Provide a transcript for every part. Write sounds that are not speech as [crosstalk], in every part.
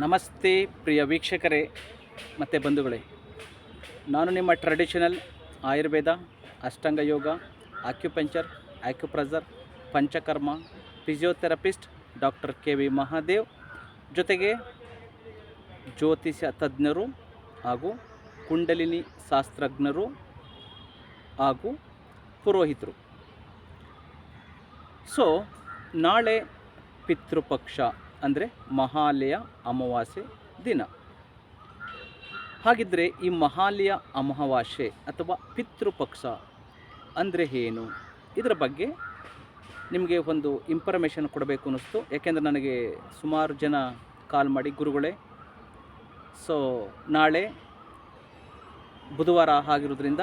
ನಮಸ್ತೆ ಪ್ರಿಯ ವೀಕ್ಷಕರೇ, ಮತ್ತು ಬಂಧುಗಳೇ. ನಾನು ನಿಮ್ಮ traditional Ayurveda, Ashtanga yoga acupuncture acupressure Panchakarma physiotherapist doctor K V Mahadev ಜೊತೆಗೆ ಜ್ಯೋತಿಷ್ಯ ತಜ್ಞರು ಹಾಗೂ ಕುಂಡಲಿನಿ ಶಾಸ್ತ್ರಜ್ಞರು ಹಾಗೂ ಪುರೋಹಿತರು. ಸೊ ನಾಳೆ ಪಿತೃಪಕ್ಷ ಅಂದರೆ ಮಹಾಲಯ ಅಮಾವಾಸ್ಯೆ ದಿನ. ಹಾಗಿದ್ದರೆ ಈ ಮಹಾಲಯ ಅಮಾವಾಸ್ಯೆ ಅಥವಾ ಪಿತೃಪಕ್ಷ ಅಂದರೆ ಏನು? ಇದರ ಬಗ್ಗೆ ನಿಮಗೆ ಒಂದು ಇನ್ಫಾರ್ಮೇಷನ್ ಕೊಡಬೇಕು ಅನ್ನಿಸ್ತು. ಯಾಕೆಂದರೆ ನನಗೆ ಸುಮಾರು ಜನ ಕಾಲ್ ಮಾಡಿ, ಗುರುಗಳೇ ಸೊ ನಾಳೆ ಬುಧವಾರ ಆಗಿರೋದ್ರಿಂದ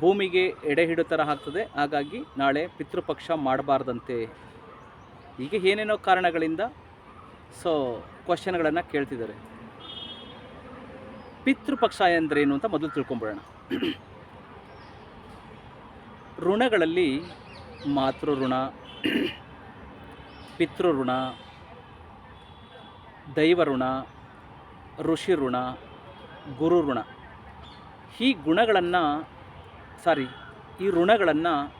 ಭೂಮಿಗೆ ಎಡೆ ಹಿಡೋ ಥರ ಆಗ್ತದೆ. ಹಾಗಾಗಿ ನಾಳೆ ಪಿತೃಪಕ್ಷ ಮಾಡಬಾರ್ದಂತೆ ಹೀಗೆ ಏನೇನೋ ಕಾರಣಗಳಿಂದ ಸೊ ಕ್ವಶನ್ಗಳನ್ನು ಕೇಳ್ತಿದ್ದಾರೆ. ಪಿತೃಪಕ್ಷ ಎಂದರೇನು ಅಂತ ಮೊದಲು ತಿಳ್ಕೊಂಬಿಡೋಣ. ಋಣಗಳಲ್ಲಿ ಮಾತೃ ಋಣ ಪಿತೃ ಋಣ ದೈವ ಋಣ ಋಷಿ ಋಣ ಗುರು ಋಣ ಈ ಗುಣಗಳನ್ನು ಸಾರಿ ಈ ಋಣಗಳನ್ನು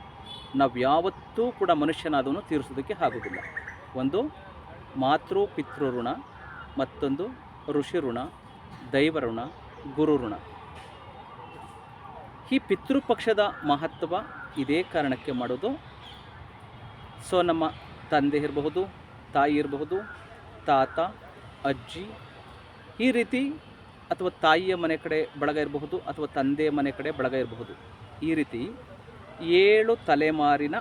ನಾವು ಯಾವತ್ತೂ ಕೂಡ ಮನುಷ್ಯನಾದವನು ತೀರಿಸೋದಕ್ಕೆ ಆಗೋದಿಲ್ಲ ಒಂದು ಮಾತೃ, ಪಿತೃ ಋಣ, ಮತ್ತೊಂದು ಋಷಿ ಋಣ, ದೈವ ಋಣ, ಗುರು ಋಣ. ಈ ಪಿತೃಪಕ್ಷದ ಮಹತ್ವ ಇದೇ ಕಾರಣಕ್ಕೆ ಮಾಡೋದು. ಸೊ, ನಮ್ಮ ತಂದೆ ಇರಬಹುದು, ತಾಯಿ ಇರಬಹುದು, ತಾತ, ಅಜ್ಜಿ, ಈ ರೀತಿ ಅಥವಾ ತಾಯಿಯ ಮನೆ ಕಡೆ ಬಳಗ ಇರಬಹುದು ಅಥವಾ ತಂದೆಯ ಮನೆ ಕಡೆ ಬಳಗ ಇರಬಹುದು. ಈ ರೀತಿ ಏಳು ತಲೆಮಾರಿನ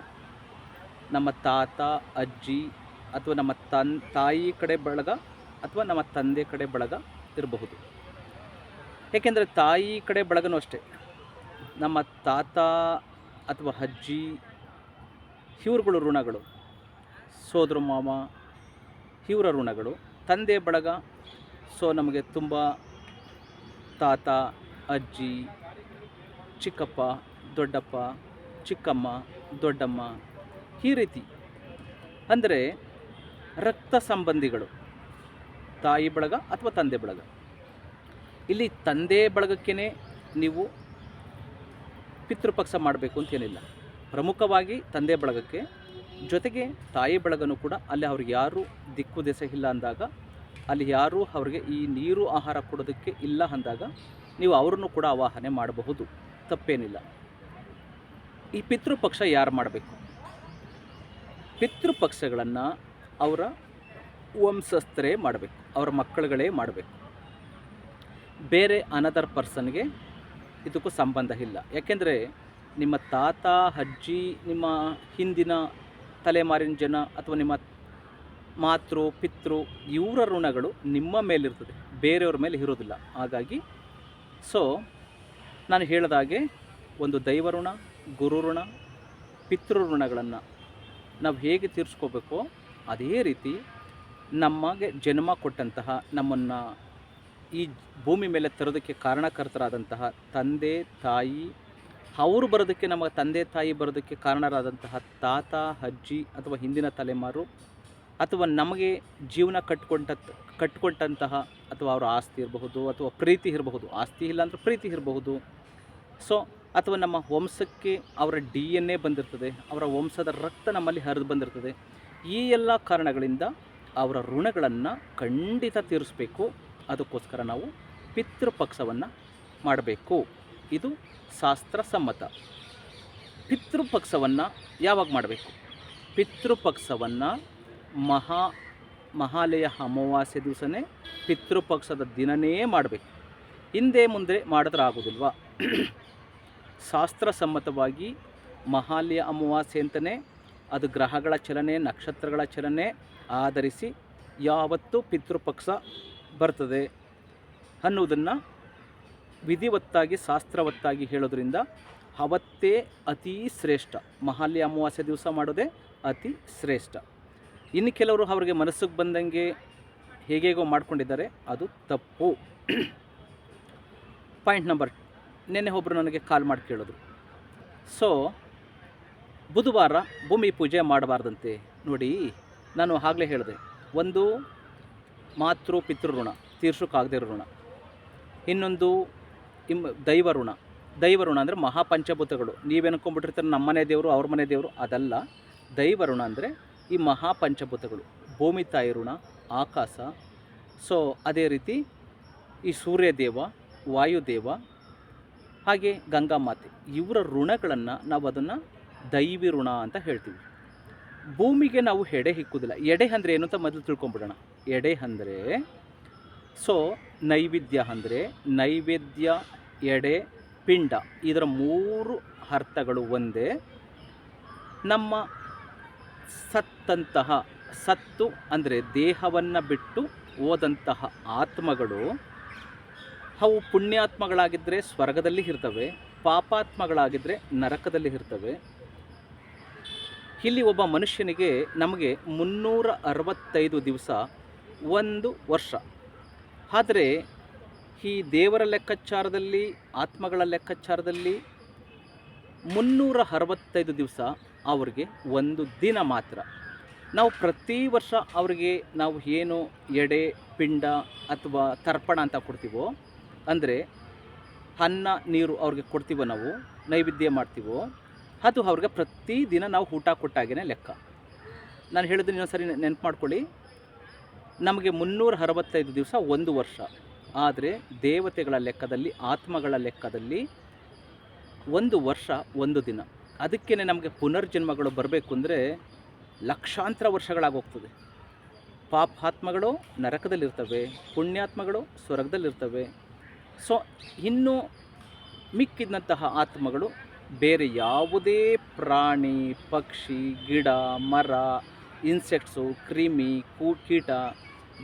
ನಮ್ಮ ತಾತ, ಅಜ್ಜಿ ಅಥವಾ ನಮ್ಮ ತನ್, ತಾಯಿ ಕಡೆ ಬಳಗ ಅಥವಾ ನಮ್ಮ ತಂದೆ ಕಡೆ ಬಳಗ ಇರಬಹುದು. ಏಕೆಂದರೆ ತಾಯಿ ಕಡೆ ಬಳಗನೂ ಅಷ್ಟೇ. ನಮ್ಮ ತಾತ ಅಥವಾ ಅಜ್ಜಿ, ಇವ್ರುಗಳು ಋಣಗಳು. ಸೋದರ ಮಾಮ, ಇವರ ಋಣಗಳು. ತಂದೆ ಬಳಗ, ಸೊ ನಮಗೆ ತುಂಬ ತಾತ, ಅಜ್ಜಿ, ಚಿಕ್ಕಪ್ಪ, ದೊಡ್ಡಪ್ಪ ಚಿಕ್ಕಮ್ಮ, ದೊಡ್ಡಮ್ಮ ಈ ರೀತಿ. ಅಂದರೆ ರಕ್ತ ಸಂಬಂಧಿಗಳು, ತಾಯಿ ಬಳಗ ಅಥವಾ ತಂದೆ ಬಳಗ. ಇಲ್ಲಿ ತಂದೆ ಬಳಗಕ್ಕೇ ನೀವು ಪಿತೃಪಕ್ಷ ಮಾಡಬೇಕು ಅಂತೇನಿಲ್ಲ ಪ್ರಮುಖವಾಗಿ ತಂದೆ ಬಳಗಕ್ಕೆ ಜೊತೆಗೆ ತಾಯಿ ಬಳಗನೂ ಕೂಡ ಅಲ್ಲಿ ಅವ್ರಿಗೆ ಯಾರೂ ದಿಕ್ಕು ದೆಸೆ ಇಲ್ಲ ಅಂದಾಗ, ಅಲ್ಲಿ ಯಾರೂ ಅವ್ರಿಗೆ ಈ ನೀರು ಆಹಾರ ಕೊಡೋದಕ್ಕೆ ಇಲ್ಲ ಅಂದಾಗ ನೀವು ಅವರನ್ನು ಕೂಡ ಆವಾಹನೆ ಮಾಡಬಹುದು. ತಪ್ಪೇನಿಲ್ಲ. ಈ ಪಿತೃಪಕ್ಷ ಯಾರು ಮಾಡಬೇಕು? ಪಿತೃಪಕ್ಷಗಳನ್ನು ಅವರ ವಂಶಸ್ಥರೇ ಮಾಡಬೇಕು, ಅವರ ಮಕ್ಕಳುಗಳೇ ಮಾಡಬೇಕು. ಬೇರೆ ಅನದರ್ ಪರ್ಸನ್ಗೆ ಇದಕ್ಕೂ ಸಂಬಂಧ ಇಲ್ಲ. ಯಾಕೆಂದರೆ ನಿಮ್ಮ ತಾತ, ಅಜ್ಜಿ, ನಿಮ್ಮ ಹಿಂದಿನ ತಲೆಮಾರಿನ ಜನ ಅಥವಾ ನಿಮ್ಮ ಮಾತೃ, ಪಿತೃ ಇವರ ಋಣಗಳು ನಿಮ್ಮ ಮೇಲಿರ್ತದೆ ಬೇರೆಯವ್ರ ಮೇಲೆ ಇರೋದಿಲ್ಲ ಹಾಗಾಗಿ ಸೊ ನಾನು ಹೇಳಿದಾಗೆ ಒಂದು ದೈವ ಋಣ ಗುರು ಋಣ ಪಿತೃ ಋಣಗಳನ್ನು ನಾವು ಹೇಗೆ ತೀರಿಸ್ಕೋಬೇಕೋ? ಅದೇ ರೀತಿ ನಮಗೆ ಜನ್ಮ ಕೊಟ್ಟಂತಹ ನಮ್ಮನ್ನು ಈ ಭೂಮಿ ಮೇಲೆ ತರೋದಕ್ಕೆ ಕಾರಣಕರ್ತರಾದಂತಹ ತಂದೆ, ತಾಯಿ, ಅವರು ಬರೋದಕ್ಕೆ ನಮ್ಮ ತಂದೆ, ತಾಯಿ ಬರೋದಕ್ಕೆ ಕಾರಣರಾದಂತಹ ತಾತ, ಅಜ್ಜಿ ಅಥವಾ ಹಿಂದಿನ ತಲೆಮಾರು ಅಥವಾ ನಮಗೆ ಜೀವನ ಕಟ್ಕೊಂಡ, ಕಟ್ಕೊಟ್ಟಂತಹ ಅಥವಾ ಅವರ ಆಸ್ತಿ ಇರಬಹುದು ಅಥವಾ ಪ್ರೀತಿ ಇರಬಹುದು, ಆಸ್ತಿ ಇಲ್ಲ ಅಂದರೆ ಪ್ರೀತಿ ಇರಬಹುದು. ಸೊ ಅಥವಾ ನಮ್ಮ ವಂಶಕ್ಕೆ ಅವರ ಡಿ ಎನ್ ಎ ಬಂದಿರ್ತದೆ, ಅವರ ವಂಶದ ರಕ್ತ ನಮ್ಮಲ್ಲಿ ಹರಿದು ಬಂದಿರ್ತದೆ, ಈ ಎಲ್ಲ ಕಾರಣಗಳಿಂದ ಅವರ ಋಣಗಳನ್ನು ಖಂಡಿತ ತೀರಿಸಬೇಕು. ಅದಕ್ಕೋಸ್ಕರ ನಾವು ಪಿತೃಪಕ್ಷವನ್ನು ಮಾಡಬೇಕು. ಇದು ಶಾಸ್ತ್ರಸಮ್ಮತ. ಪಿತೃಪಕ್ಷವನ್ನು ಯಾವಾಗ ಮಾಡಬೇಕು? ಪಿತೃಪಕ್ಷವನ್ನು ಮಹಾ, ಮಹಾಲಯ ಅಮಾವಾಸ್ಯ ದಿವಸನೇ ಪಿತೃಪಕ್ಷದ ದಿನನೇ ಮಾಡಬೇಕು. ಹಿಂದೆ ಮುಂದೆ ಮಾಡಿದ್ರೆ ಆಗೋದಿಲ್ವಾ? ಶಾಸ್ತ್ರಸಮ್ಮತವಾಗಿ ಮಹಾಲಯ ಅಮಾವಾಸ್ಯೆ ಅಂತಲೇ ಅದು ಗ್ರಹಗಳ ಚಲನೆ, ನಕ್ಷತ್ರಗಳ ಚಲನೆ ಆಧರಿಸಿ ಯಾವತ್ತು ಪಿತೃಪಕ್ಷ ಬರ್ತದೆ ಅನ್ನುವುದನ್ನು ವಿಧಿವತ್ತಾಗಿ, ಶಾಸ್ತ್ರವತ್ತಾಗಿ ಹೇಳೋದ್ರಿಂದ ಅವತ್ತೇ ಅತಿ ಶ್ರೇಷ್ಠ. ಮಹಾಲಯ ಅಮಾವಾಸ್ಯೆ ದಿವಸ ಮಾಡೋದೇ ಅತಿ ಶ್ರೇಷ್ಠ. ಇನ್ನು ಕೆಲವರು ಅವರಿಗೆ ಮನಸ್ಸಿಗೆ ಬಂದಂಗೆ ಹೇಗೇಗೋ ಮಾಡ್ಕೊಂಡಿದ್ದಾರೆ, ಅದು ತಪ್ಪು. [clears throat] ಪಾಯಿಂಟ್ ನಂಬರ್ ನಿನ್ನೆ ಒಬ್ಬರು ನನಗೆ ಕಾಲ್ ಮಾಡಿ ಕೇಳಿದ್ರು. ಸೊ ಬುಧವಾರ ಭೂಮಿ ಪೂಜೆ ಮಾಡಬಾರ್ದಂತೆ ನೋಡಿ ನಾನು ಆಗಲೇ ಹೇಳಿದೆ. ಒಂದು ಮಾತೃ ಪಿತೃ ಋಣ ತೀರ್ಸೋಕ್ಕಾಗದೇ ಇರೋ ಋಣ. ಇನ್ನೊಂದು ಇಮ್, ದೈವ ಋಣ. ದೈವ ಋಣ ಅಂದರೆ ಮಹಾಪಂಚಭೂತಗಳು. ನೀವೇನ್ಕೊಂಡ್ಬಿಟ್ಟಿರ್ತಾರೆ ನಮ್ಮ ಮನೆ ದೇವರು, ಅವ್ರ ಮನೆ ದೇವರು, ಅದಲ್ಲ. ದೈವ ಋಣ ಅಂದರೆ ಈ ಮಹಾಪಂಚಭೂತಗಳು. ಭೂಮಿ ತಾಯಿ ಋಣ, ಆಕಾಶ. ಸೊ ಅದೇ ರೀತಿ ಈ ಸೂರ್ಯದೇವ, ವಾಯುದೇವ ಹಾಗೆ ಗಂಗಾಮಾತೆ ಇವರ ಋಣಗಳನ್ನು ನಾವು ಅದನ್ನು ದೈವಿ ಋಣ ಅಂತ ಹೇಳ್ತೀವಿ. ಭೂಮಿಗೆ ನಾವು ಎಡೆ ಹಿಕ್ಕುವುದಿಲ್ಲ. ಎಡೆ ಅಂದರೆ ಏನು ಅಂತ ಮೊದಲು ತಿಳ್ಕೊಂಬಿಡೋಣ. ಎಡೆ ಅಂದರೆ, ಸೊ, ನೈವೇದ್ಯ ಅಂದರೆ ನೈವೇದ್ಯ, ಎಡೆ, ಪಿಂಡ, ಇದರ ಮೂರು ಅರ್ಥಗಳು ಒಂದೇ. ನಮ್ಮ ಸತ್ತಂತಹ, ಸತ್ತು ಅಂದರೆ ದೇಹವನ್ನು ಬಿಟ್ಟು ಹೋದಂತಹ ಆತ್ಮಗಳು ಅವು ಪುಣ್ಯಾತ್ಮಗಳಾಗಿದ್ದರೆ ಸ್ವರ್ಗದಲ್ಲಿ ಇರ್ತವೆ ಪಾಪಾತ್ಮಗಳಾಗಿದ್ದರೆ ನರಕದಲ್ಲಿ ಇರ್ತವೆ. ಇಲ್ಲಿ ಒಬ್ಬ ಮನುಷ್ಯನಿಗೆ ನಮಗೆ ಮುನ್ನೂರ ಅರವತ್ತೈದು ದಿವಸ ಒಂದು ವರ್ಷ. ಆದರೆ ಈ ದೇವರ ಲೆಕ್ಕಾಚಾರದಲ್ಲಿ, ಆತ್ಮಗಳ ಲೆಕ್ಕಾಚಾರದಲ್ಲಿ ಮುನ್ನೂರ ಅರವತ್ತೈದು ದಿವಸ ಅವರಿಗೆ ಒಂದು ದಿನ ಮಾತ್ರ. ನಾವು ಪ್ರತಿ ವರ್ಷ ಅವರಿಗೆ ನಾವು ಏನು ಎಡೆ, ಪಿಂಡ ಅಥವಾ ತರ್ಪಣ ಅಂತ ಕೊಡ್ತೀವೋ ಅಂದರೆ ಅನ್ನ, ನೀರು ಅವ್ರಿಗೆ ಕೊಡ್ತೀವೋ ನಾವು, ನೈವೇದ್ಯ ಮಾಡ್ತೀವೋ, ಅದು ಅವ್ರಿಗೆ ಪ್ರತಿದಿನ ನಾವು ಊಟ ಕೊಟ್ಟಾಗೇ ಲೆಕ್ಕ. ನಾನು ಹೇಳಿದ್ರೆ ಇನ್ನೊಂದು ಸರಿ ನೆನಪು ಮಾಡ್ಕೊಳ್ಳಿ. ನಮಗೆ ಮುನ್ನೂರ ಅರವತ್ತೈದು ದಿವಸ ಒಂದು ವರ್ಷ. ಆದರೆ ದೇವತೆಗಳ ಲೆಕ್ಕದಲ್ಲಿ, ಆತ್ಮಗಳ ಲೆಕ್ಕದಲ್ಲಿ ಒಂದು ವರ್ಷ, ಒಂದು ದಿನ. ಅದಕ್ಕೇ ನಮಗೆ ಪುನರ್ಜನ್ಮಗಳು ಬರಬೇಕು ಅಂದರೆ ಲಕ್ಷಾಂತರ ವರ್ಷಗಳಾಗೋಗ್ತದೆ ಪಾಪಾತ್ಮಗಳು ನರಕದಲ್ಲಿರ್ತವೆ, ಪುಣ್ಯಾತ್ಮಗಳು ಸ್ವರ್ಗದಲ್ಲಿರ್ತವೆ ಸೊ ಇನ್ನು ಮಿಕ್ಕಿದಂತಹ ಆತ್ಮಗಳು ಬೇರೆ ಯಾವುದೇ ಪ್ರಾಣಿ, ಪಕ್ಷಿ, ಗಿಡ, ಮರ ಇನ್ಸೆಕ್ಟ್ಸು ಕ್ರಿಮಿ, ಕೂ, ಕೀಟ,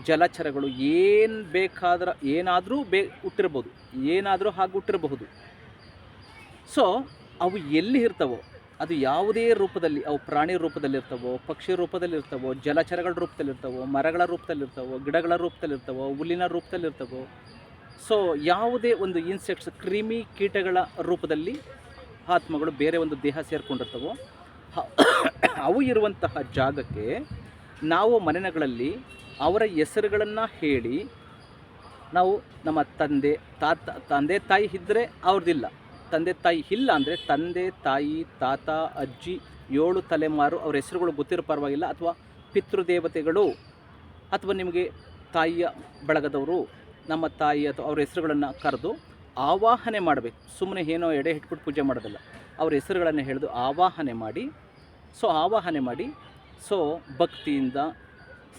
ಜಲಚರಗಳು ಏನು ಬೇಕಾದ್ರ, ಏನಾದರೂ ಬೇ, ಹುಟ್ಟಿರ್ಬೋದು. ಏನಾದರೂ ಹಾಗೆ ಹುಟ್ಟಿರಬಹುದು. ಸೊ ಅವು ಎಲ್ಲಿ ಇರ್ತವೋ, ಅದು ಯಾವುದೇ ರೂಪದಲ್ಲಿ, ಅವು ಪ್ರಾಣಿ ರೂಪದಲ್ಲಿರ್ತವೋ ಪಕ್ಷಿ ರೂಪದಲ್ಲಿರ್ತವೋ ಜಲಚರಗಳ ರೂಪದಲ್ಲಿರ್ತವೋ ಮರಗಳ ರೂಪದಲ್ಲಿರ್ತವೋ ಗಿಡಗಳ ರೂಪದಲ್ಲಿರ್ತವೋ ಹುಲ್ಲಿನ ರೂಪದಲ್ಲಿರ್ತವೋ ಸೊ ಯಾವುದೇ ಒಂದು ಇನ್ಸೆಕ್ಟ್ಸ್ ಕ್ರಿಮಿ ಕೀಟಗಳ ರೂಪದಲ್ಲಿ ಆತ್ಮಗಳು ಬೇರೆ ಒಂದು ದೇಹ ಸೇರಿಕೊಂಡಿರ್ತವೋ ಅವು ಇರುವಂತಹ ಜಾಗಕ್ಕೆ ನಾವು ಮನೆಗಳಲ್ಲಿ ಅವರ ಹೆಸರುಗಳನ್ನು ಹೇಳಿ, ನಾವು ನಮ್ಮ ತಂದೆ, ತಾತ, ತಂದೆ ತಾಯಿ ಇದ್ದರೆ ಅವ್ರದ್ದಿಲ್ಲ. ತಂದೆ ತಾಯಿ ಇಲ್ಲ ಅಂದರೆ ತಂದೆ, ತಾಯಿ, ತಾತ, ಅಜ್ಜಿ, ಏಳು ತಲೆಮಾರು ಅವ್ರ ಹೆಸರುಗಳು ಗೊತ್ತಿರೋ ಪರವಾಗಿಲ್ಲ. ಅಥವಾ ಪಿತೃದೇವತೆಗಳು, ಅಥವಾ ನಿಮಗೆ ತಾಯಿಯ ಬಳಗದವರು ನಮ್ಮ ತಾಯಿ ಅಥವಾ ಅವ್ರ ಹೆಸರುಗಳನ್ನು ಕರೆದು ಆವಾಹನೆ ಮಾಡಬೇಕು. ಸುಮ್ಮನೆ ಏನೋ ಎಡೆ ಇಟ್ಬಿಟ್ಟು ಪೂಜೆ ಮಾಡೋದಲ್ಲ. ಅವ್ರ ಹೆಸರುಗಳನ್ನು ಹೇಳಿದು ಆವಾಹನೆ ಮಾಡಿ. ಸೊ ಆವಾಹನೆ ಮಾಡಿ. ಸೊ ಭಕ್ತಿಯಿಂದ,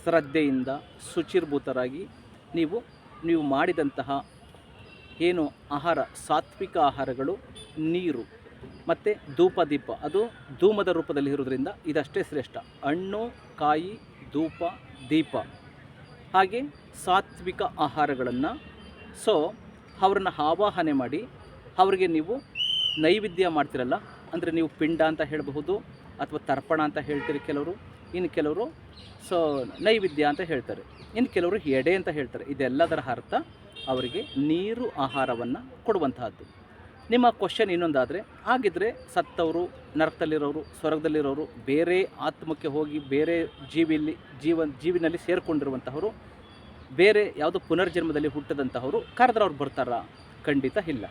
ಶ್ರದ್ಧೆಯಿಂದ, ಶುಚಿರ್ಭೂತರಾಗಿ ನೀವು ನೀವು ಮಾಡಿದಂತಹ ಏನು ಆಹಾರ, ಸಾತ್ವಿಕ ಆಹಾರಗಳು, ನೀರು ಮತ್ತು ಧೂಪ, ದೀಪ, ಅದು ಧೂಮದ ರೂಪದಲ್ಲಿ ಇರೋದ್ರಿಂದ ಇದಷ್ಟೇ ಶ್ರೇಷ್ಠ. ಹಣ್ಣು, ಕಾಯಿ, ಧೂಪ, ದೀಪ. ಹಾಗೆ ಸಾತ್ವಿಕ ಆಹಾರಗಳನ್ನು. ಸೊ ಅವ್ರನ್ನ ಆವಾಹನೆ ಮಾಡಿ, ಅವರಿಗೆ ನೀವು ನೈವೇದ್ಯ ಮಾಡ್ತಿರಲ್ಲ, ಅಂದರೆ ನೀವು ಪಿಂಡ ಅಂತ ಹೇಳಬಹುದು, ಅಥವಾ ತರ್ಪಣ ಅಂತ ಹೇಳ್ತೀರಿ ಕೆಲವರು ಇನ್ನು ಕೆಲವರು ಸೊ ನೈವೇದ್ಯ ಅಂತ ಹೇಳ್ತಾರೆ. ಇನ್ನು ಕೆಲವರು ಎಡೆ ಅಂತ ಹೇಳ್ತಾರೆ. ಇದೆಲ್ಲದರ ಅರ್ಥ ಅವರಿಗೆ ನೀರು ಆಹಾರವನ್ನು ಕೊಡುವಂತಹದ್ದು. ನಿಮ್ಮ ಕ್ವಶನ್ ಇನ್ನೊಂದಾದರೆ, ಹಾಗಿದ್ರೆ ಸತ್ತವರು, ನರಕದಲ್ಲಿರೋರು, ಸ್ವರ್ಗದಲ್ಲಿರೋರು, ಬೇರೆ ಆತ್ಮಕ್ಕೆ ಹೋಗಿ, ಬೇರೆ ಜೀವಿಯಲ್ಲಿ ಜೀವ ಜೀವಿನಲ್ಲಿ ಸೇರಿಕೊಂಡಿರುವಂತಹವರು ಬೇರೆ ಯಾವುದೋ ಪುನರ್ಜನ್ಮದಲ್ಲಿ ಹುಟ್ಟದಂತಹವರು ಕರೆದ್ರೆ ಅವ್ರು ಬರ್ತಾರಾ? ಖಂಡಿತ ಇಲ್ಲ.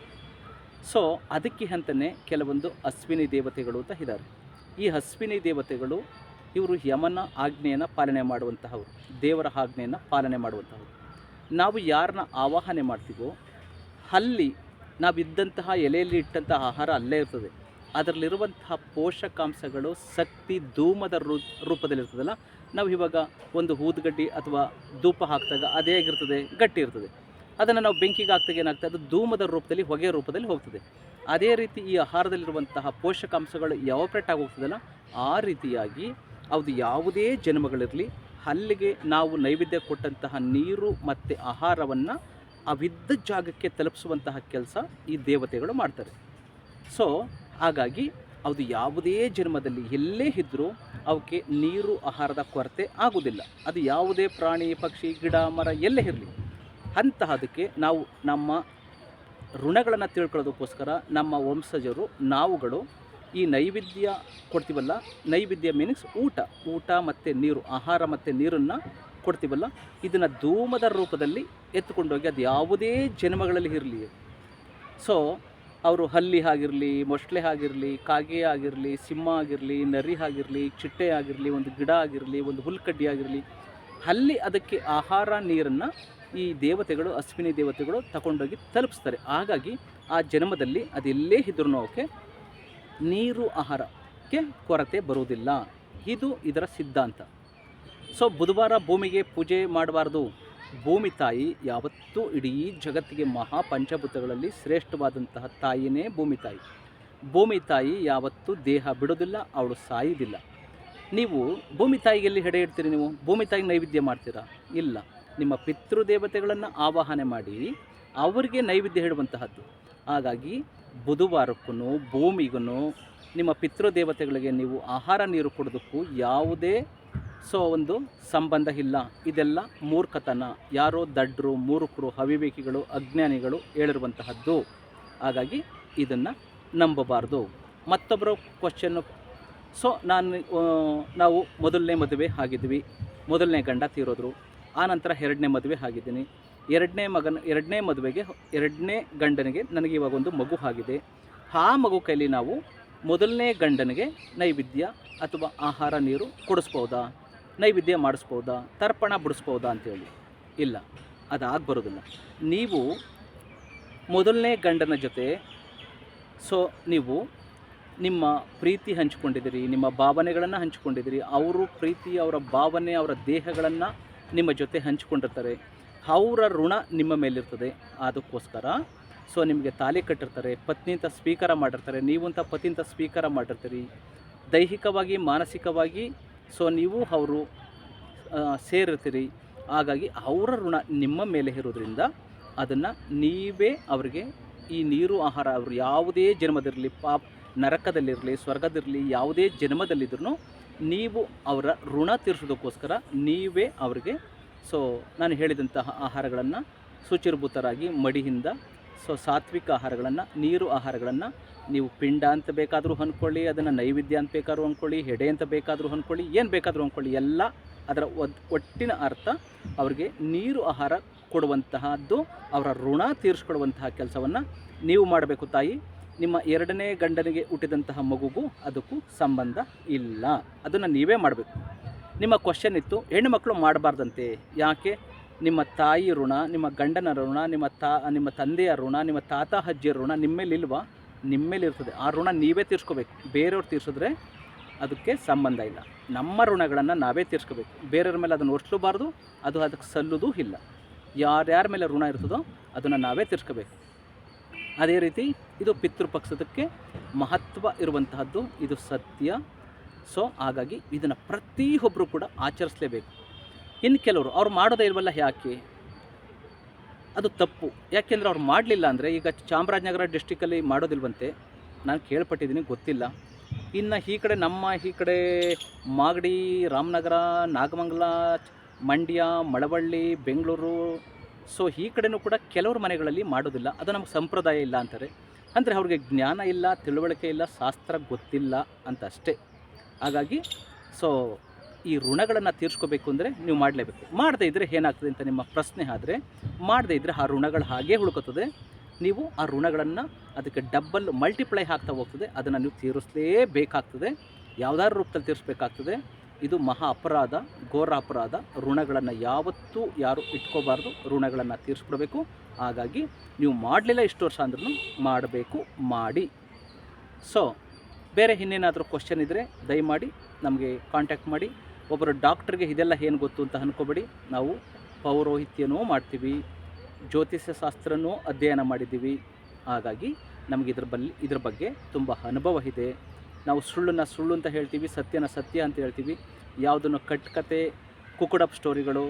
ಸೊ ಅದಕ್ಕೆ ಅಂತಲೇ ಕೆಲವೊಂದು ಅಶ್ವಿನಿ ದೇವತೆಗಳು ಅಂತ ಇದ್ದಾರೆ ಈ ಅಶ್ವಿನಿ ದೇವತೆಗಳು ಇವರು ಯಮನ ಆಜ್ಞೆಯನ್ನು ಪಾಲನೆ ಮಾಡುವಂತಹವರು, ದೇವರ ಆಜ್ಞೆಯನ್ನು ಪಾಲನೆ ಮಾಡುವಂತಹವರು. ನಾವು ಯಾರನ್ನ ಆವಾಹನೆ ಮಾಡ್ತೀವೋ, ಅಲ್ಲಿ ನಾವಿದ್ದಂತಹ ಎಲೆಯಲ್ಲಿ ಇಟ್ಟಂತಹ ಆಹಾರ ಅಲ್ಲೇ ಇರ್ತದೆ. ಅದರಲ್ಲಿರುವಂತಹ ಪೋಷಕಾಂಶಗಳು ಶಕ್ತಿ ಧೂಮದ ರೂ, ರೂಪದಲ್ಲಿರ್ತದಲ್ಲ, ನಾವು ಇವಾಗ ಒಂದು ಊದುಗಡ್ಡಿ ಅಥವಾ ಧೂಪ ಹಾಕಿದಾಗ ಅದೇ ಆಗಿರ್ತದೆ, ಗಟ್ಟಿ ಇರ್ತದೆ. ಅದನ್ನು ನಾವು ಬೆಂಕಿಗೆ ಹಾಕ್ದಾಗ ಏನಾಗ್ತದೆ, ಅದು ಧೂಮದ ರೂಪದಲ್ಲಿ ಹೊಗೆ ರೂಪದಲ್ಲಿ ಹೋಗ್ತದೆ. ಅದೇ ರೀತಿ ಈ ಆಹಾರದಲ್ಲಿರುವಂತಹ ಪೋಷಕಾಂಶಗಳು ಎವಾಪ್ರೇಟ್ ಆಗಿ ಹೋಗ್ತದಲ್ಲ ಆ ರೀತಿಯಾಗಿ ಅದು ಯಾವುದೇ ಜನ್ಮಗಳಿರಲಿ, ಅಲ್ಲಿಗೆ ನಾವು ನೈವೇದ್ಯ ಕೊಟ್ಟಂತಹ ನೀರು ಮತ್ತು ಆಹಾರವನ್ನು ಅವಿದ್ದ ಜಾಗಕ್ಕೆ ತಲುಪಿಸುವಂತಹ ಕೆಲಸ ಈ ದೇವತೆಗಳು ಮಾಡ್ತಾರೆ. ಸೊ ಹಾಗಾಗಿ ಅದು ಯಾವುದೇ ಜನ್ಮದಲ್ಲಿ ಎಲ್ಲೇ ಇದ್ದರೂ ಅವಕ್ಕೆ ನೀರು, ಆಹಾರದ ಕೊರತೆ ಆಗುವುದಿಲ್ಲ. ಅದು ಯಾವುದೇ ಪ್ರಾಣಿ, ಪಕ್ಷಿ, ಗಿಡ, ಮರ ಎಲ್ಲೇ ಇರಲಿ. ಅಂತಹದಕ್ಕೆ ನಾವು ನಮ್ಮ ಋಣಗಳನ್ನು ತಿಳ್ಕೊಳ್ಳೋದಕ್ಕೋಸ್ಕರ ನಮ್ಮ ವಂಶಜರು, ನಾವುಗಳು ಈ ನೈವೇದ್ಯ ಕೊಡ್ತೀವಲ್ಲ? ನೈವೇದ್ಯ ಮೀನಿಂಗ್ಸ್ ಊಟ. ಊಟ ಮತ್ತು ನೀರು, ಆಹಾರ ಮತ್ತು ನೀರನ್ನು ಕೊಡ್ತೀವಲ್ಲ? ಇದನ್ನು ಧೂಮದ ರೂಪದಲ್ಲಿ ಎತ್ತುಕೊಂಡೋಗಿ ಅದು ಯಾವುದೇ ಜನ್ಮಗಳಲ್ಲಿ ಇರಲಿ. ಸೊ ಅವರು ಹಲ್ಲಿ ಆಗಿರಲಿ, ಮೊಸಳೆ ಆಗಿರಲಿ, ಕಾಗೆ ಆಗಿರಲಿ, ಸಿಂಹ ಆಗಿರಲಿ, ನರಿ ಆಗಿರಲಿ, ಚಿಟ್ಟೆ ಆಗಿರಲಿ, ಒಂದು ಗಿಡ ಆಗಿರಲಿ, ಒಂದು ಹುಲ್ಕಡ್ಡಿ ಆಗಿರಲಿ, ಅಲ್ಲಿ ಅದಕ್ಕೆ ಆಹಾರ ನೀರನ್ನು ಈ ದೇವತೆಗಳು, ಅಶ್ವಿನಿ ದೇವತೆಗಳು ತಗೊಂಡೋಗಿ ತಲುಪಿಸ್ತಾರೆ. ಹಾಗಾಗಿ ಆ ಜನ್ಮದಲ್ಲಿ ಅದೆಲ್ಲೇ ಇದ್ರೂ ನೀರು ಆಹಾರಕ್ಕೆ ಕೊರತೆ ಬರುವುದಿಲ್ಲ. ಇದು ಇದರ ಸಿದ್ಧಾಂತ. ಸೊ ಬುಧವಾರ ಭೂಮಿಗೆ ಪೂಜೆ ಮಾಡಬಾರ್ದು. ಭೂಮಿ ತಾಯಿ ಯಾವತ್ತೂ ಇಡೀ ಜಗತ್ತಿಗೆ ಮಹಾ ಪಂಚಭೂತಗಳಲ್ಲಿ ಶ್ರೇಷ್ಠವಾದಂತಹ ತಾಯಿಯೇ ಭೂಮಿ ತಾಯಿ. ಭೂಮಿ ತಾಯಿ ಯಾವತ್ತೂ ದೇಹ ಬಿಡೋದಿಲ್ಲ ಅವಳು ಸಾಯುವುದಿಲ್ಲ. ನೀವು ಭೂಮಿ ತಾಯಿಗೆ ಎಲ್ಲಿ ಹೆಡೆ ಇಡ್ತೀರಿ ನೀವು? ಭೂಮಿ ತಾಯಿಗೆ ನೈವೇದ್ಯ ಮಾಡ್ತೀರಾ? ಇಲ್ಲ. ನಿಮ್ಮ ಪಿತೃದೇವತೆಗಳನ್ನು ಆವಾಹನೆ ಮಾಡಿ ಅವರಿಗೆ ನೈವೇದ್ಯ ಹೇಳುವಂತಹದ್ದು. ಹಾಗಾಗಿ ಬುಧವಾರಕ್ಕೂ ಭೂಮಿಗೂ ನಿಮ್ಮ ಪಿತೃದೇವತೆಗಳಿಗೆ ನೀವು ಆಹಾರ ನೀರು ಕೊಡೋದಕ್ಕೂ ಯಾವುದೇ ಸೊ ಒಂದು ಸಂಬಂಧ ಇಲ್ಲ. ಇದೆಲ್ಲ ಮೂರ್ಖತನ. ಯಾರೋ ದಡ್ರು ಮೂರ್ಖರು ಅವಿವೇಕಿಗಳು ಅಜ್ಞಾನಿಗಳು ಹೇಳಿರುವಂತಹದ್ದು. ಹಾಗಾಗಿ ಇದನ್ನು ನಂಬಬಾರ್ದು. ಮತ್ತೊಬ್ಬರು ಕ್ವಶನ್ನು ಸೊ ನಾನು ನಾವು ಮೊದಲನೇ ಮದುವೆ ಆಗಿದ್ವಿ. ಮೊದಲನೇ ಗಂಡ ತೀರೋದ್ರು. ಆನಂತರ ಎರಡನೇ ಮದುವೆ ಆಗಿದ್ದೀನಿ. ಎರಡನೇ ಮಗನ, ಎರಡನೇ ಮದುವೆಗೆ ಎರಡನೇ ಗಂಡನಿಗೆ ನನಗೆ ಇವಾಗ ಒಂದು ಮಗು ಆಗಿದೆ. ಆ ಮಗು ಕೈಲಿ ನಾವು ಮೊದಲನೇ ಗಂಡನಿಗೆ ನೈವೇದ್ಯ ಅಥವಾ ಆಹಾರ, ನೀರು ಕೊಡಿಸ್ಬೋದಾ? ನೈವೇದ್ಯ ಮಾಡಿಸ್ಬೋದಾ? ತರ್ಪಣ ಬಿಡಿಸ್ಬೋದಾ ಅಂತೇಳಿ. ಇಲ್ಲ ಅದು ಬರೋದಿಲ್ಲ ನೀವು ಮೊದಲನೇ ಗಂಡನ ಜೊತೆ, ಸೊ, ನೀವು ನಿಮ್ಮ ಪ್ರೀತಿ ಹಂಚ್ಕೊಂಡಿದ್ದೀರಿ, ನಿಮ್ಮ ಭಾವನೆಗಳನ್ನು ಹಂಚ್ಕೊಂಡಿದ್ದೀರಿ, ಅವರು ಪ್ರೀತಿ, ಅವರ ಭಾವನೆ, ಅವರ ದೇಹಗಳನ್ನು ನಿಮ್ಮ ಜೊತೆ ಹಂಚ್ಕೊಂಡಿರ್ತಾರೆ. ಅವರ ಋಣ ನಿಮ್ಮ ಮೇಲಿರ್ತದೆ. ಅದಕ್ಕೋಸ್ಕರ, ಸೊ, ನಿಮಗೆ ತಾಲಿ ಕಟ್ಟಿರ್ತಾರೆ ಪತ್ನಿ ಅಂತ ಸ್ವೀಕಾರ ಮಾಡಿರ್ತಾರೆ ನೀವು ಅಂತ ಪತಿ ಅಂತ ಸ್ವೀಕಾರ ಮಾಡಿರ್ತೀರಿ. ದೈಹಿಕವಾಗಿ, ಮಾನಸಿಕವಾಗಿ ಸೊ ನೀವು ಅವರು ಸೇರಿರ್ತೀರಿ. ಹಾಗಾಗಿ ಅವರ ಋಣ ನಿಮ್ಮ ಮೇಲೆ ಇರೋದ್ರಿಂದ ಅದನ್ನು ನೀವೇ ಅವರಿಗೆ ಈ ನೀರು ಆಹಾರ ಅವರು ಯಾವುದೇ ಜನ್ಮದಿರಲಿ ಪಾಪ ನರಕದಲ್ಲಿರಲಿ ಸ್ವರ್ಗದಿರಲಿ ಯಾವುದೇ ಜನ್ಮದಲ್ಲಿದ್ರೂ ನೀವು ಅವರ ಋಣ ತೀರಿಸೋದಕ್ಕೋಸ್ಕರ ನೀವೇ ಅವರಿಗೆ ಸೊ ನಾನು ಹೇಳಿದಂತಹ ಆಹಾರಗಳನ್ನು, ಶುಚಿರ್ಭೂತರಾಗಿ ಮಡಿಯಿಂದ ಸೊ ಸಾತ್ವಿಕ ಆಹಾರಗಳನ್ನು, ನೀರು ಆಹಾರಗಳನ್ನು ನೀವು ಪಿಂಡ ಅಂತ ಬೇಕಾದರೂ ಅಂದ್ಕೊಳ್ಳಿ ಅದನ್ನು ನೈವೇದ್ಯ ಅಂತ ಬೇಕಾದರೂ ಅಂದ್ಕೊಳ್ಳಿ ಹೆಡೆ ಅಂತ ಬೇಕಾದರೂ ಅಂದ್ಕೊಳ್ಳಿ ಏನು ಬೇಕಾದರೂ ಅಂದ್ಕೊಳ್ಳಿ ಎಲ್ಲ ಅದರ ಒಟ್ಟಿನ ಅರ್ಥ ಅವರಿಗೆ ನೀರು ಆಹಾರ ಕೊಡುವಂತಹದ್ದು, ಅವರ ಋಣ ತೀರಿಸ್ಕೊಡುವಂತಹ ಕೆಲಸವನ್ನು ನೀವು ಮಾಡಬೇಕು ತಾಯಿ. ನಿಮ್ಮ ಎರಡನೇ ಗಂಡನಿಗೆ ಹುಟ್ಟಿದಂತಹ ಮಗುಗೂ ಅದಕ್ಕೂ ಸಂಬಂಧ ಇಲ್ಲ. ಅದನ್ನು ನೀವೇ ಮಾಡಬೇಕು. ನಿಮ್ಮ ಕ್ವಶನ್ ಇತ್ತು ಹೆಣ್ಣುಮಕ್ಕಳು ಮಾಡಬಾರ್ದಂತೆ. ಯಾಕೆ? ನಿಮ್ಮ ತಾಯಿ ಋಣ, ನಿಮ್ಮ ಗಂಡನ ಋಣ, ನಿಮ್ಮ ತಾ, ನಿಮ್ಮ ತಂದೆಯ ಋಣ, ನಿಮ್ಮ ತಾತ ಅಜ್ಜಿಯ ಋಣ ನಿಮ್ಮೇಲಿಲ್ವಾ? ನಿಮ್ಮೇಲಿರ್ತದೆ ಆ ಋಣ ನೀವೇ ತೀರ್ಸ್ಕೋಬೇಕು. ಬೇರೆಯವ್ರು ತೀರ್ಸಿದ್ರೆ ಅದಕ್ಕೆ ಸಂಬಂಧ ಇಲ್ಲ. ನಮ್ಮ ಋಣಗಳನ್ನು ನಾವೇ ತೀರ್ಸ್ಕೋಬೇಕು. ಬೇರೆಯವ್ರ ಮೇಲೆ ಅದನ್ನು ಓಡಿಸ್ಲೂಬಾರ್ದು ಅದು ಅದಕ್ಕೆ ಸಲ್ಲುವುದೂ ಇಲ್ಲ. ಯಾರ್ಯಾರ ಮೇಲೆ ಋಣ ಇರ್ತದೋ ಅದನ್ನು ನಾವೇ ತೀರ್ಸ್ಕೋಬೇಕು. ಅದೇ ರೀತಿ ಇದು ಪಿತೃಪಕ್ಷದಕ್ಕೆ ಮಹತ್ವ ಇರುವಂತಹದ್ದು, ಇದು ಸತ್ಯ. ಸೊ ಹಾಗಾಗಿ ಇದನ್ನು ಪ್ರತಿಯೊಬ್ಬರು ಕೂಡ ಆಚರಿಸಲೇಬೇಕು. ಇನ್ನು ಕೆಲವರು, ಅವ್ರು ಮಾಡೋದೇ ಇಲ್ವಲ್ಲ ಯಾಕೆ? ಅದು ತಪ್ಪು. ಯಾಕೆಂದರೆ ಅವ್ರು ಮಾಡಲಿಲ್ಲ ಅಂದರೆ ಈಗ ಚಾಮರಾಜನಗರ ಡಿಸ್ಟಿಕಲ್ಲಿ ಮಾಡೋದಿಲ್ವಂತೆ, ನಾನು ಕೇಳ್ಪಟ್ಟಿದ್ದೀನಿ, ಗೊತ್ತಿಲ್ಲ. ಇನ್ನು ಈ ಕಡೆ ನಮ್ಮ ಈ ಕಡೆ ಮಾಗಡಿ, ರಾಮನಗರ, ನಾಗಮಂಗಲ, ಮಂಡ್ಯ, ಮಳವಳ್ಳಿ, ಬೆಂಗಳೂರು ಸೊ ಈ ಕಡೆನೂ ಕೂಡ ಕೆಲವ್ರ ಮನೆಗಳಲ್ಲಿ ಮಾಡೋದಿಲ್ಲ. ಅದು ನಮ್ಗೆ ಸಂಪ್ರದಾಯ ಇಲ್ಲ ಅಂತಾರೆ. ಅಂದರೆ ಅವ್ರಿಗೆ ಜ್ಞಾನ ಇಲ್ಲ, ತಿಳುವಳಿಕೆ ಇಲ್ಲ, ಶಾಸ್ತ್ರ ಗೊತ್ತಿಲ್ಲ ಅಂತ ಅಷ್ಟೇ ಹಾಗಾಗಿ ಸೊ ಈ ಋಣಗಳನ್ನು ತೀರ್ಸ್ಕೋಬೇಕು ಅಂದರೆ ನೀವು ಮಾಡಲೇಬೇಕು. ಮಾಡದೇ ಇದ್ದರೆ ಏನಾಗ್ತದೆ ಅಂತ ನಿಮ್ಮ ಪ್ರಶ್ನೆ ಆದರೆ, ಮಾಡದೇ ಇದ್ದರೆ ಆ ಋಣಗಳು ಹಾಗೇ ಉಳ್ಕೋತದೆ ನೀವು ಆ ಋಣಗಳನ್ನು ಅದಕ್ಕೆ ಡಬ್ಬಲ್ ಮಲ್ಟಿಪ್ಲೈ ಹಾಕ್ತಾ ಹೋಗ್ತದೆ. ಅದನ್ನು ನೀವು ತೀರಿಸಲೇಬೇಕಾಗ್ತದೆ. ಯಾವುದಾದ್ರು ರೂಪದಲ್ಲಿ ತೀರಿಸ್ಬೇಕಾಗ್ತದೆ. ಇದು ಮಹಾ ಅಪರಾಧ, ಘೋರ ಅಪರಾಧ. ಋಣಗಳನ್ನು ಯಾವತ್ತೂ ಯಾರು ಇಟ್ಕೋಬಾರ್ದು. ಋಣಗಳನ್ನು ತೀರಿಸ್ಕೊಡ್ಬೇಕು ಹಾಗಾಗಿ ನೀವು ಮಾಡಲಿಲ್ಲ ಇಷ್ಟು ವರ್ಷ ಅಂದ್ರೂ ಮಾಡಬೇಕು, ಮಾಡಿ. ಸೊ ಬೇರೆ ಇನ್ನೇನಾದರೂ ಕ್ವಶನ್ ಇದ್ದರೆ ದಯಮಾಡಿ ನಮಗೆ ಕಾಂಟ್ಯಾಕ್ಟ್ ಮಾಡಿ. ಒಬ್ಬರು ಡಾಕ್ಟ್ರಿಗೆ ಇದೆಲ್ಲ ಏನು ಗೊತ್ತು ಅಂತ ಅನ್ಕೋಬೇಡಿ. ನಾವು ಪೌರೋಹಿತ್ಯನೂ ಮಾಡ್ತೀವಿ, ಜ್ಯೋತಿಷ್ಯ ಶಾಸ್ತ್ರನೂ ಅಧ್ಯಯನ ಮಾಡಿದ್ದೀವಿ. ಹಾಗಾಗಿ ನಮಗೆ ಇದ್ರ ಬಲ್ಲಿ, ಇದ್ರ ಬಗ್ಗೆ ತುಂಬ ಅನುಭವ ಇದೆ. ನಾವು ಸುಳ್ಳನ್ನ ಸುಳ್ಳು ಅಂತ ಹೇಳ್ತೀವಿ, ಸತ್ಯನ ಸತ್ಯ ಅಂತ ಹೇಳ್ತೀವಿ. ಯಾವುದನ್ನು ಕಟ್ಕತೆ ಕುಕುಡಪ್ ಸ್ಟೋರಿಗಳು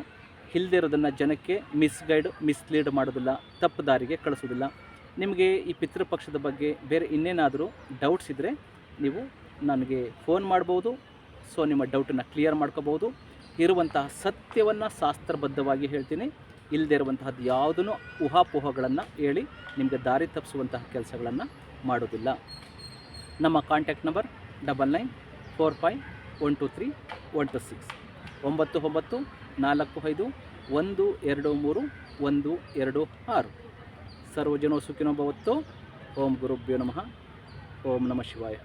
ಇಲ್ಲದೇ ಇರೋದನ್ನು ಜನಕ್ಕೆ ಮಿಸ್ಗೈಡ್, ಮಿಸ್ಲೀಡ್ ಮಾಡೋದಿಲ್ಲ, ತಪ್ಪು ದಾರಿಗೆ ಕಳಿಸೋದಿಲ್ಲ. ನಿಮಗೆ ಈ ಪಿತೃಪಕ್ಷದ ಬಗ್ಗೆ ಬೇರೆ ಇನ್ನೇನಾದರೂ ಡೌಟ್ಸ್ ಇದ್ದರೆ ನೀವು ನನಗೆ ಫೋನ್ ಮಾಡ್ಬೋದು. ಸೊ ನಿಮ್ಮ ಡೌಟನ್ನು ಕ್ಲಿಯರ್ ಮಾಡ್ಕೋಬೋದು ಇರುವಂತಹ ಸತ್ಯವನ್ನು ಶಾಸ್ತ್ರಬದ್ಧವಾಗಿ ಹೇಳ್ತೀನಿ. ಇಲ್ಲದೇ ಇರುವಂತಹದ್ದು ಯಾವುದೂ ಊಹಾಪೋಹಗಳನ್ನು ಹೇಳಿ ನಿಮಗೆ ದಾರಿ ತಪ್ಪಿಸುವಂತಹ ಕೆಲಸಗಳನ್ನು ಮಾಡೋದಿಲ್ಲ. ನಮ್ಮ contact number double nine four five one two three one two six ಒಂಬತ್ತು ಒಂಬತ್ತು, ನಾಲ್ಕು ಐದು, ಒಂದು, ಎರಡು, ಮೂರು, ಒಂದು, ಎರಡು, ಆರು. ಸರ್ವಜನೋ ಸುಖಿನೋ ಭವತ್ತು. ಓಂ ಗುರುಭ್ಯೋ ನಮಃ. ಓಂ ನಮಃ ಶಿವಾಯ.